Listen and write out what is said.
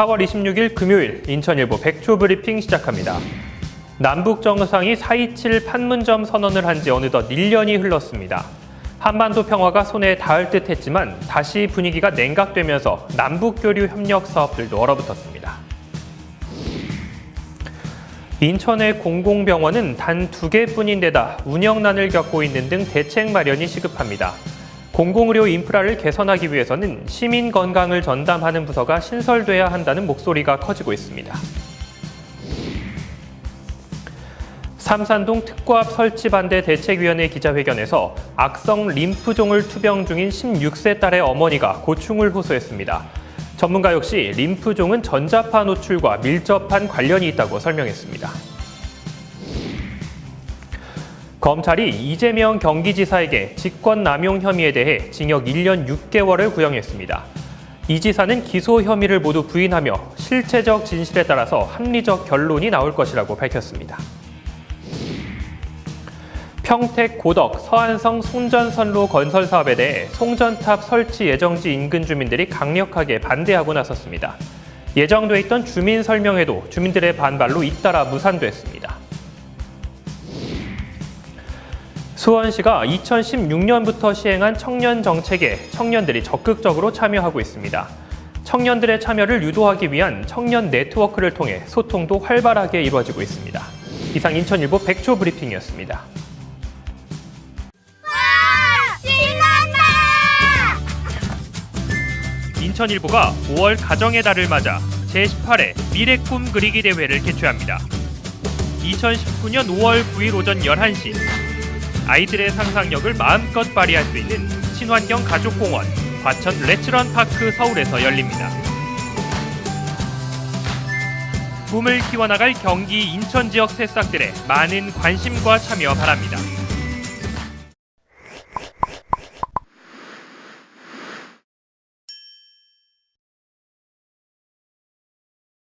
4월 26일 금요일 인천일보 백초 브리핑 시작합니다. 남북 정상이 4.27 판문점 선언을 한 지 어느덧 1년이 흘렀습니다. 한반도 평화가 손에 닿을 듯 했지만 다시 분위기가 냉각되면서 남북 교류 협력 사업들도 얼어붙었습니다. 인천의 공공병원은 단 두 개뿐인데다 운영난을 겪고 있는 등 대책 마련이 시급합니다. 공공의료 인프라를 개선하기 위해서는 시민 건강을 전담하는 부서가 신설돼야 한다는 목소리가 커지고 있습니다. 삼산동 특구압 설치 반대 대책위원회 기자회견에서 악성 림프종을 투병 중인 16세 딸의 어머니가 고충을 호소했습니다. 전문가 역시 림프종은 전자파 노출과 밀접한 관련이 있다고 설명했습니다. 검찰이 이재명 경기지사에게 직권남용 혐의에 대해 징역 1년 6개월을 구형했습니다. 이 지사는 기소 혐의를 모두 부인하며 실체적 진실에 따라서 합리적 결론이 나올 것이라고 밝혔습니다. 평택 고덕 서안성 송전선로 건설 사업에 대해 송전탑 설치 예정지 인근 주민들이 강력하게 반대하고 나섰습니다. 예정돼 있던 주민 설명회도 주민들의 반발로 잇따라 무산됐습니다. 수원시가 2016년부터 시행한 청년 정책에 청년들이 적극적으로 참여하고 있습니다. 청년들의 참여를 유도하기 위한 청년 네트워크를 통해 소통도 활발하게 이루어지고 있습니다. 이상 인천일보 백초 브리핑이었습니다. 인천일보가 5월 가정의 달을 맞아 제18회 미래 꿈 그리기 대회를 개최합니다. 2019년 5월 9일 오전 11시 아이들의 상상력을 마음껏 발휘할 수 있는 친환경 가족공원 과천 레츠런 파크 서울에서 열립니다. 꿈을 키워나갈 경기 인천 지역 새싹들의 많은 관심과 참여 바랍니다.